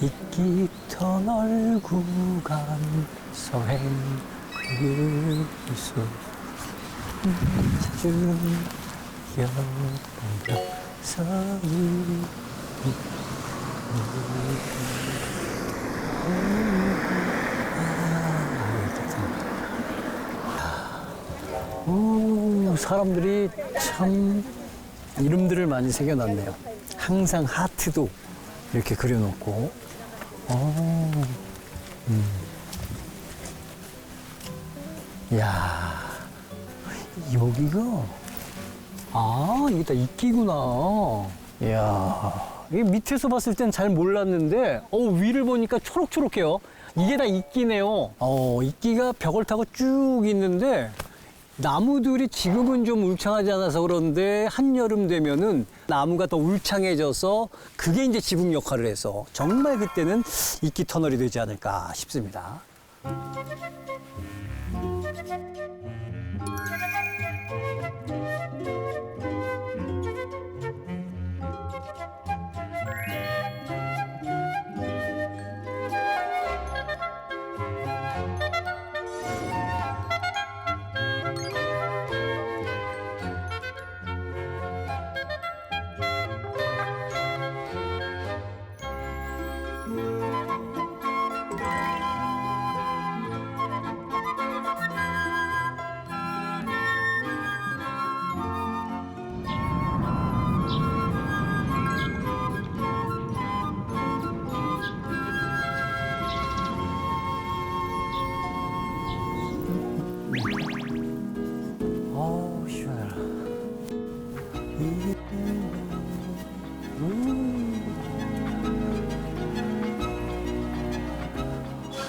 이끼 터널 구간 서행 그리소. 찾은 여보라 서이. 오, 사람들이 참 이름들을 많이 새겨놨네요. 항상 하트도 이렇게 그려놓고. 어, 음. 야 여기가, 아, 이게 다 이끼구나. 이야, 이게 밑에서 봤을 땐 잘 몰랐는데, 어, 위를 보니까 초록초록해요. 이게 다 이끼네요. 어, 이끼가 벽을 타고 쭉 있는데, 나무들이 지금은 좀 울창하지 않아서 그런데 한여름 되면은 나무가 더 울창해져서 그게 이제 지붕 역할을 해서 정말 그때는 이끼 터널이 되지 않을까 싶습니다.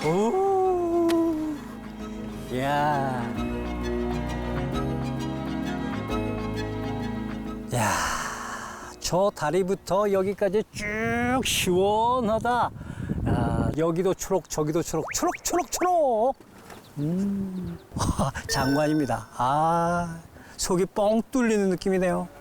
오, 야. 야, 저 다리부터 여기까지 쭉 시원하다. 야, 여기도 초록, 저기도 초록, 초록, 초록, 초록. 음, 장관입니다. 아, 속이 뻥 뚫리는 느낌이네요.